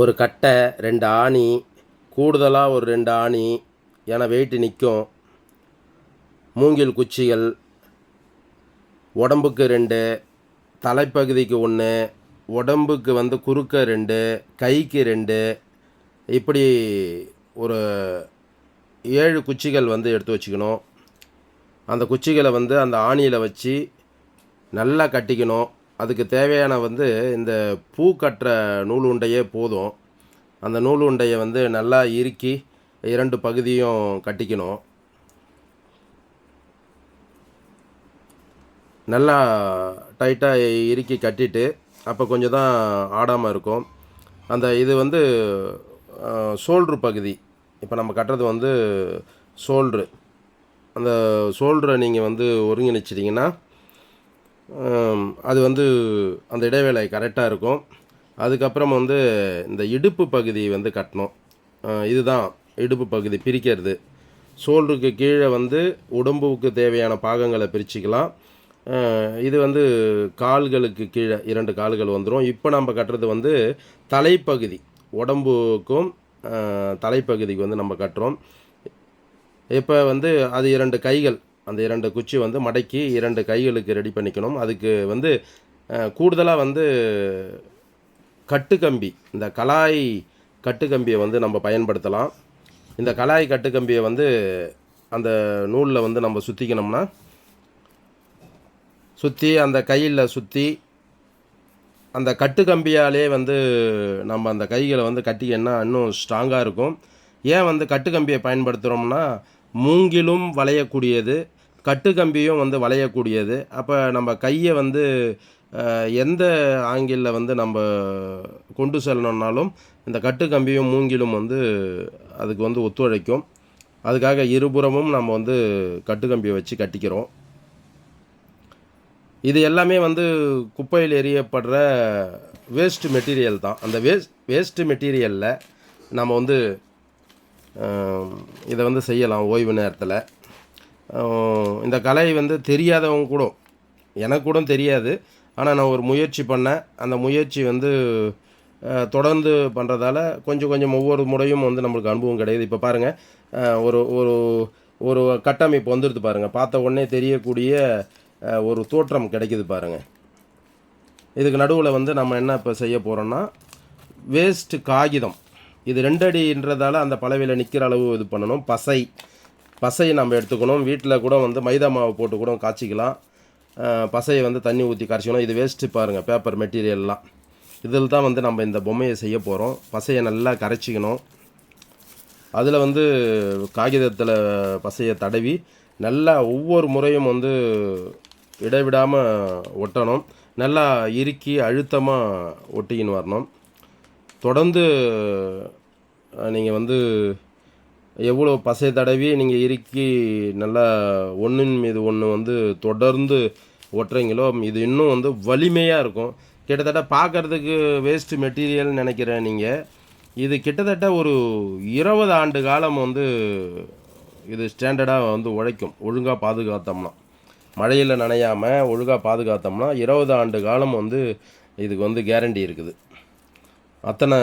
ஒரு கட்டை ரெண்டு ஆணி கூடுதலாக ஒரு ரெண்டு ஆணி என வெயிட்டு நிற்கும். மூங்கில் குச்சிகள் உடம்புக்கு ரெண்டு தலைப்பகுதிக்கு ஒன்று உடம்புக்கு வந்து குறுக்க ரெண்டு கைக்கு ரெண்டு. இப்படி ஒரு ஏழு குச்சிகள் வந்து எடுத்து வச்சுக்கணும். அந்த குச்சிகளை வந்து அந்த ஆணியில் வச்சு நல்லா கட்டிக்கணும். அதுக்கு தேவையான வந்து இந்த பூ கட்டுற நூல் உண்டையே போதும். அந்த நூல் உண்டையை வந்து நல்லா இறுக்கி இரண்டு பகுதியும் கட்டிக்கணும். நல்லா டைட்டாக இறுக்கி கட்டிட்டு அப்போ கொஞ்சம் தான் ஆடாமல் இருக்கும். அந்த இது வந்து ஷோல்ட்ரு பகுதி. இப்போ நம்ம கட்டுறது வந்து ஷோல்ட்ரு அந்த ஷோல்டரை நீங்கள் வந்து ஒருங்கிணைச்சிட்டிங்கன்னா அது வந்து அந்த இடைவேளை கரெக்டாக இருக்கும். அதுக்கப்புறம் வந்து இந்த இடுப்பு பகுதி வந்து கட்டணும். இதுதான் இடுப்பு பகுதி பிரிக்கிறது. ஷோல்டருக்கு கீழே வந்து உடம்புக்கு தேவையான பாகங்களை பிரிச்சுக்கலாம். இது வந்து கால்களுக்கு கீழே இரண்டு கால்கள் வந்துடும் இப்போ நம்ம கட்டுறது வந்து தலைப்பகுதி. உடம்புக்கும் தலைப்பகுதிக்கு வந்து நம்ம கட்டுறோம். இப்போ வந்து அது இரண்டு கைகள். அந்த இரண்டு குச்சி வந்து மடக்கி இரண்டு கைகளுக்கு ரெடி பண்ணிக்கணும். அதுக்கு வந்து கூடுதலாக வந்து கட்டுக்கம்பி இந்த கலாய் கட்டுக்கம்பியை வந்து நம்ம பயன்படுத்தலாம். இந்த கலாய் கட்டுக்கம்பியை வந்து அந்த நூலில் வந்து நம்ம சுற்றிக்கணும்னா சுற்றி அந்த கையில் சுற்றி அந்த கட்டுக்கம்பியாலே வந்து நம்ம அந்த கைகளை வந்து கட்டிக்கன்னா இன்னும் ஸ்ட்ராங்காக இருக்கும். ஏன் வந்து கட்டுக்கம்பியை பயன்படுத்துகிறோம்னா மூங்கிலும் வளையக்கூடியது கட்டுக்கம்பியும் வந்து வளையக்கூடியது. அப்போ நம்ம கையை வந்து எந்த ஆங்கிளில் வந்து நம்ம கொண்டு செல்லணுன்னாலும் இந்த கட்டுக்கம்பியும் மூங்கிலும் வந்து அதுக்கு வந்து ஒத்துழைக்கும். அதுக்காக இருபுறமும் நம்ம வந்து கட்டுக்கம்பியை வச்சு கட்டிக்கிறோம். இது எல்லாமே வந்து குப்பையில் எறியப்படுற வேஸ்ட் மெட்டீரியல் தான். அந்த வேஸ்ட் வேஸ்ட் மெட்டீரியலில் நம்ம வந்து இதை வந்து செய்யலாம் ஓய்வு நேரத்தில். இந்த கலை வந்து தெரியாதவங்க கூட எனக்கு கூட தெரியாது. ஆனால் நான் ஒரு முயற்சி பண்ணேன். அந்த முயற்சி வந்து தொடர்ந்து பண்ணுறதால கொஞ்சம் கொஞ்சம் ஒவ்வொரு முறையும் வந்து நம்மளுக்கு அனுபவம் கிடையாது இப்போ பாருங்கள் ஒரு ஒரு ஒரு கட்டமைப்பு வந்துடுது பாருங்கள் பார்த்த உடனே தெரியக்கூடிய ஒரு தோற்றம் கிடைக்குது பாருங்கள் இதுக்கு நடுவில் வந்து நம்ம என்ன இப்போ செய்ய போகிறோன்னா வேஸ்ட்டு காகிதம். இது ரெண்டு அடின்றதால அந்த பலவையில் நிற்கிற அளவு இது பண்ணணும். பசை. பசையை நம்ம எடுத்துக்கணும். வீட்டில் கூட வந்து மைதா மாவு போட்டு கூட காய்ச்சிக்கலாம். பசையை வந்து தண்ணி ஊற்றி கரைச்சிக்கணும் இது வேஸ்ட்டு பாருங்கள் பேப்பர் மெட்டீரியல்லாம் இதில் தான் வந்து நம்ம இந்த பொம்மையை செய்ய போகிறோம் பசையை நல்லா கரைச்சிக்கணும். அதில் வந்து காகிதத்தில் பசையை தடவி நல்லா ஒவ்வொரு முறையும் வந்து இடைவிடாமல் ஒட்டணும். நல்லா இறுக்கி அழுத்தமாக ஒட்டிக்கின்னு வரணும். தொடர்ந்து நீங்கள் வந்து எவ்வளோ பசை தடவி நீங்கள் இறுக்கி நல்லா ஒன்றின் மீது ஒன்று வந்து தொடர்ந்து ஒட்டுறீங்களோ இது இன்னும் வந்து வலிமையாக இருக்கும். கிட்டத்தட்ட பார்க்கறதுக்கு வேஸ்ட் மெட்டீரியல் நினைக்கிறேன் நீங்கள் இது கிட்டத்தட்ட ஒரு இருபது ஆண்டு காலம் வந்து இது ஸ்டாண்டர்டாக வந்து உழைக்கும். ஒழுங்காக பாதுகாத்தோம்னா. மழையில் நனையாமல் ஒழுங்காக பாதுகாத்தோம்னா இருபது ஆண்டு காலம் வந்து இதுக்கு வந்து கேரண்டி இருக்குது. அத்தனை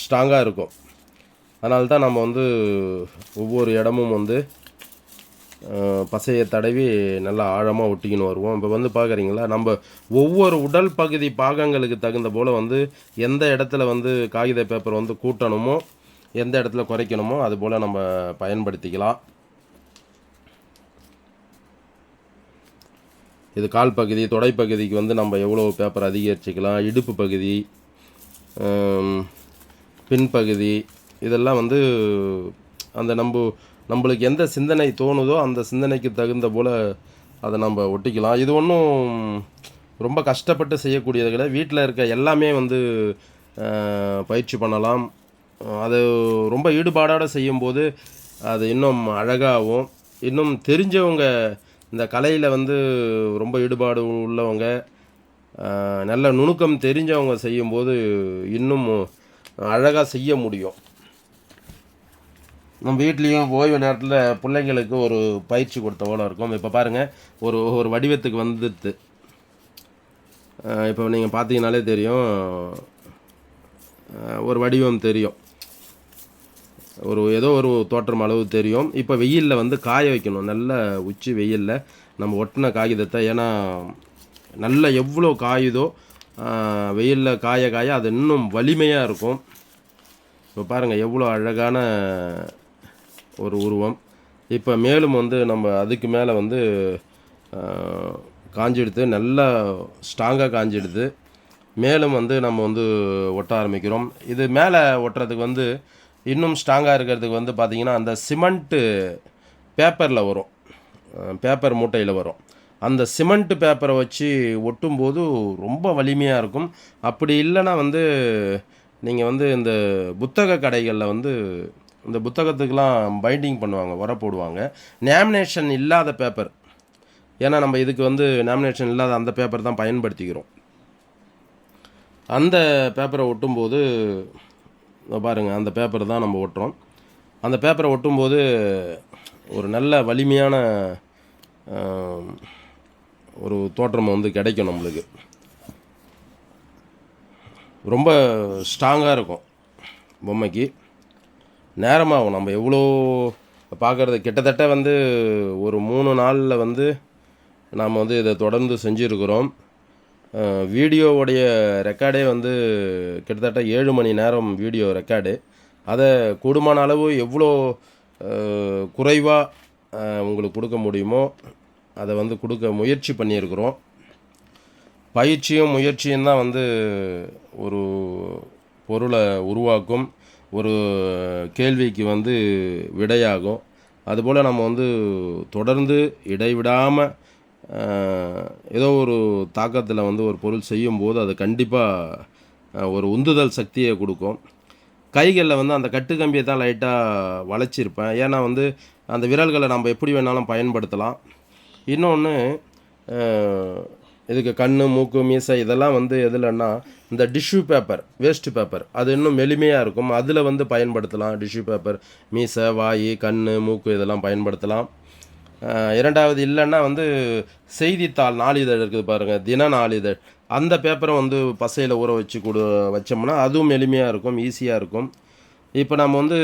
ஸ்ட்ராங்காக இருக்கும். அதனால தான் நம்ம வந்து ஒவ்வொரு இடமும் வந்து பசையை தடவி நல்லா ஆழமாக ஒட்டிக்கின்னு வருவோம். இப்போ வந்து பார்க்குறீங்களா நம்ம ஒவ்வொரு உடல் பகுதி பாகங்களுக்கு தகுந்த போல் வந்து எந்த இடத்துல வந்து காகித பேப்பர் வந்து கூட்டணுமோ எந்த இடத்துல குறைக்கணுமோ அது போல் நம்ம பயன்படுத்திக்கலாம். இது கால் பகுதி தொடைப்பகுதிக்கு வந்து நம்ம எவ்வளோ பேப்பர் அதிகரிச்சுக்கலாம் இடுப்பு பகுதி பின்பகுதி இதெல்லாம் வந்து அந்த நம்ம நம்மளுக்கு எந்த சிந்தனை தோணுதோ அந்த சிந்தனைக்கு தகுந்த போல் அதை நம்ம ஒட்டிக்கலாம். இது ஒன்றும் ரொம்ப கஷ்டப்பட்டு செய்யக்கூடியது கிடையாது. வீட்டில் இருக்க எல்லாமே வந்து பயிற்சி பண்ணலாம். அது ரொம்ப ஈடுபாடோடு செய்யும்போது அது இன்னும் அழகாகவும் இன்னும் தெரிஞ்சவங்க இந்த கலையில் வந்து ரொம்ப ஈடுபாடு உள்ளவங்க நல்ல நுணுக்கம் தெரிஞ்சவங்க செய்யும்போது இன்னும் அழகாக செய்ய முடியும். நம்ம வீட்லேயும் ஓய்வு நேரத்தில் பிள்ளைங்களுக்கு ஒரு பயிற்சி கொடுத்த போல இருக்கும். இப்போ பாருங்கள் ஒரு ஒரு வடிவத்துக்கு வந்துடுது. இப்போ நீங்கள் பார்த்தீங்கனாலே தெரியும். ஒரு வடிவம் தெரியும். ஒரு ஏதோ ஒரு தோற்றம் அளவு தெரியும். இப்போ வெயிலில் வந்து காய வைக்கணும். நல்ல உச்சி வெயிலில் நம்ம ஒட்டின காகிதத்தை. ஏன்னா நல்ல எவ்வளோ காயுதோ வெயிலில் காய காய அது இன்னும் வலிமையாக இருக்கும். இப்போ பாருங்கள் எவ்வளோ அழகான ஒரு உருவம். இப்போ மேலும் வந்து நம்ம அதுக்கு மேலே வந்து ஆஹ், காஞ்செடுத்து நல்லா ஸ்ட்ராங்காக காஞ்செடுத்து மேலும் வந்து நம்ம வந்து ஒட்ட ஆரம்பிக்கிறோம். இது மேலே ஒட்டுறதுக்கு வந்து இன்னும் ஸ்ட்ராங்காக இருக்கிறதுக்கு வந்து பார்த்திங்கன்னா அந்த சிமெண்ட்டு பேப்பரில் வரும். பேப்பர் மூட்டையில் வரும். அந்த சிமெண்ட்டு பேப்பரை வச்சு ஒட்டும்போது ரொம்ப வலிமையாக இருக்கும். அப்படி இல்லைன்னா வந்து நீங்கள் வந்து இந்த புத்தக கடைகளில் வந்து இந்த புத்தகத்துக்கெலாம் பைண்டிங் பண்ணுவாங்க உர போடுவாங்க. நேமினேஷன் இல்லாத பேப்பர் ஏன்னா நம்ம இதுக்கு வந்து நேமினேஷன் இல்லாத அந்த பேப்பர் தான் பயன்படுத்திக்கிறோம். அந்த பேப்பரை ஒட்டும்போது பாருங்கள் அந்த பேப்பர் தான் நம்ம ஒட்டுறோம். அந்த பேப்பரை ஒட்டும்போது ஒரு நல்ல வலிமையான ஒரு தோற்றம் வந்து கிடைக்கும் நம்மளுக்கு. ரொம்ப ஸ்ட்ராங்காக இருக்கும் பொம்மைக்கு. நேரமாகும். நம்ம எவ்வளோ பார்க்குறது? கிட்டத்தட்ட வந்து ஒரு மூணு நாளில் வந்து நாம் வந்து இதை தொடர்ந்து செஞ்சுருக்கிறோம். வீடியோவுடைய ரெக்கார்டே வந்து கிட்டத்தட்ட ஏழு மணி நேரம் வீடியோ ரெக்கார்டு. அதை கூடுமான அளவு எவ்வளோ குறைவாக உங்களுக்கு கொடுக்க முடியுமோ அதை வந்து கொடுக்க முயற்சி பண்ணியிருக்கிறோம். பயிற்சியும் முயற்சியும் தான் வந்து ஒரு பொருளை உருவாக்கும். ஒரு கேள்விக்கு வந்து விடையாகும். அதுபோல் நம்ம வந்து தொடர்ந்து இடைவிடாமல் ஏதோ ஒரு தாக்கத்தில் வந்து ஒரு பொருள் செய்யும்போது அது கண்டிப்பாக ஒரு உந்துதல் சக்தியை கொடுக்கும். கைகளில் வந்து அந்த கட்டு கம்பியை தான் லைட்டாக வளைச்சிருப்பேன். ஏன்னா வந்து அந்த விரல்களை நம்ம எப்படி வேணாலும் பயன்படுத்தலாம். இன்னொன்று இதுக்கு கண் மூக்கு மீசை இதெல்லாம் வந்து எதுலன்னா இந்த டிஷ்யூ பேப்பர் வேஸ்ட் பேப்பர் அது இன்னும் எளிமையாக இருக்கும். அதில் வந்து பயன்படுத்தலாம். டிஷ்யூ பேப்பர் மீசை வாய் கண் மூக்கு இதெல்லாம் பயன்படுத்தலாம். இரண்டாவது இல்லைன்னா வந்து செய்தித்தாள் நாளிதழ் இருக்குது பாருங்கள் தின நாளிதழ். அந்த பேப்பரை வந்து பசையில் ஊற வச்சு கொடு வச்சோம்னா அதுவும் எளிமையாக இருக்கும் ஈஸியாக இருக்கும். இப்போ நம்ம வந்து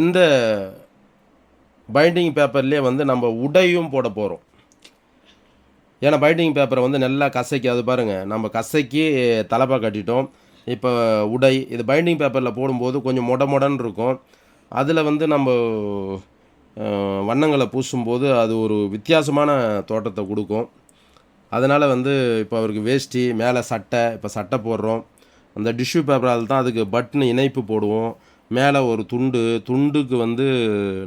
இந்த பைண்டிங் பேப்பர்லேயே வந்து நம்ம உடையும் போட போகிறோம் ஏன்னா பைண்டிங் பேப்பரை வந்து நல்லா கசைக்கி அது பாருங்கள் நம்ம கசைக்கி தலைப்பா கட்டிட்டோம். இப்போ உடை இது பைண்டிங் பேப்பரில் போடும்போது கொஞ்சம் மொட மொடன்னு இருக்கும். அதில் வந்து நம்ம வண்ணங்களை பூசும்போது அது ஒரு வித்தியாசமான தோட்டத்தை கொடுக்கும். அதனால் வந்து இப்போ அவருக்கு வேஷ்டி மேலே சட்டை இப்போ சட்டை போடுறோம். அந்த டிஷ்யூ பேப்பரால் தான் அதுக்கு பட்டன் இணைப்பு போடுவோம். மேலே ஒரு துண்டு துண்டுக்கு வந்து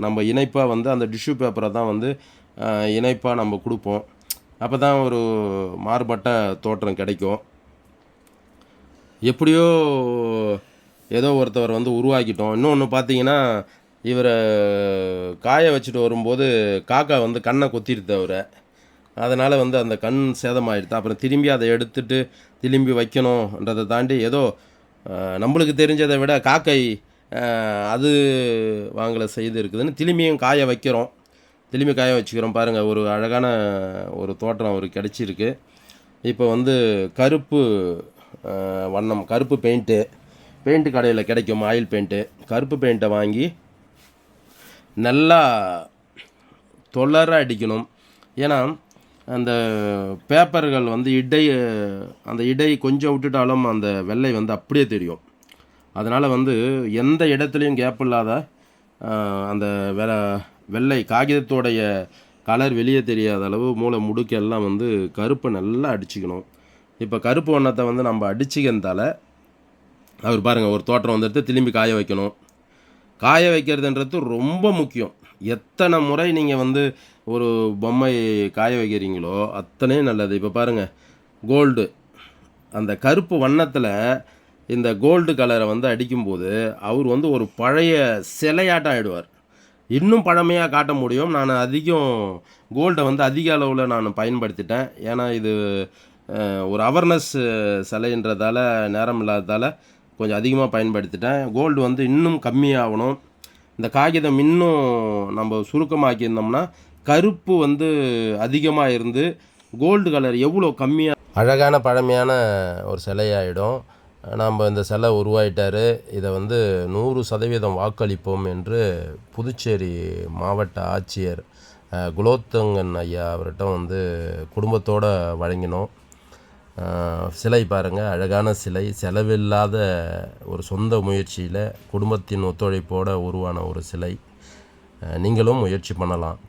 நம்ம இணைப்பாக வந்து அந்த டிஷ்யூ பேப்பரை தான் வந்து இணைப்பாக நம்ம கொடுப்போம். அப்போ தான் ஒரு மாறுபட்ட தோற்றம் கிடைக்கும். எப்படியோ ஏதோ ஒருத்தவர் வந்து உருவாக்கிட்டோம். இன்னொன்று பார்த்தீங்கன்னா இவரை காய வச்சுட்டு வரும்போது காக்கா வந்து கண்ணை கொத்திடுது அவரை. அதனால் வந்து அந்த கண் சேதமாயிடுது. அப்புறம் திரும்பி அதை எடுத்துட்டு திரும்பி வைக்கணுன்றதை தாண்டி ஏதோ நம்மளுக்கு தெரிஞ்சதை விட காக்கை அது வாங்கலை செய்து இருக்குதுன்னு திரும்பியும் காய வைக்கிறோம். திரும்பி காய வச்சுக்கிறோம் பாருங்கள் ஒரு அழகான ஒரு தோற்றம் அவருக்கு கிடச்சிருக்கு. இப்போ வந்து கருப்பு வண்ணம் கருப்பு பெயிண்ட்டு பெயிண்ட் கடையில் கிடைக்கும் ஆயில் பெயிண்ட்டு கருப்பு பெயிண்ட்டை வாங்கி நல்லா தொல்லராக அடிக்கணும். ஏன்னா அந்த பேப்பர்கள் வந்து இடை அந்த இடை கொஞ்சம் விட்டுட்டாலும் அந்த வெள்ளை வந்து அப்படியே தெரியும். அதனால் வந்து எந்த இடத்துலையும் கேப் இல்லாத அந்த வேலை வெள்ளை காகிதத்தோடைய கலர் வெளியே தெரியாத அளவு மூளை முடுக்கெல்லாம் வந்து கருப்பை நல்லா அடிச்சுக்கணும். இப்போ கருப்பு வண்ணத்தை வந்து நம்ம அடிச்சுக்கிறதால அவர் பாருங்கள் ஒரு தோற்றம் வந்துடுத்து திரும்பி காய வைக்கணும். காய வைக்கிறதுன்றது ரொம்ப முக்கியம். எத்தனை முறை நீங்கள் வந்து ஒரு பொம்மை காய வைக்கிறீங்களோ அத்தனையும் நல்லது. இப்போ பாருங்கள் கோல்டு அந்த கருப்பு வண்ணத்தில் இந்த கோல்டு கலரை வந்து அடிக்கும்போது அவர் வந்து ஒரு பழைய சிலையாட்டம் ஆகிடுவார் இன்னும் பழமையாக காட்ட முடியும். நான் அதிகம் கோல்டை வந்து அதிக அளவில் நான் பயன்படுத்திட்டேன். ஏன்னா இது ஒரு அவர்னஸ் சிலைன்றதால நேரம் இல்லாததால் கொஞ்சம் அதிகமாக பயன்படுத்திட்டேன். கோல்டு வந்து இன்னும் கம்மியாகணும். இந்த காகிதம் இன்னும் நம்ம சுருக்கமாக்கியிருந்தோம்னா கருப்பு வந்து அதிகமாக இருந்து கோல்டு கலர் எவ்வளோ கம்மியாக அழகான பழமையான ஒரு சிலையாயிடும். நாம் இந்த சிலை உருவாயிட்டார். இதை வந்து நூறு சதவீதம் வாக்களிப்போம் என்று புதுச்சேரி மாவட்ட ஆட்சியர் குலோத்தங்கன் ஐயா அவர்கிட்ட வந்து குடும்பத்தோடு வழங்கினோம். சிலை பாருங்கள் அழகான சிலை. செலவில்லாத ஒரு சொந்த முயற்சியில் குடும்பத்தின் ஒத்துழைப்போடு உருவான ஒரு சிலை. நீங்களும் முயற்சி பண்ணலாம்.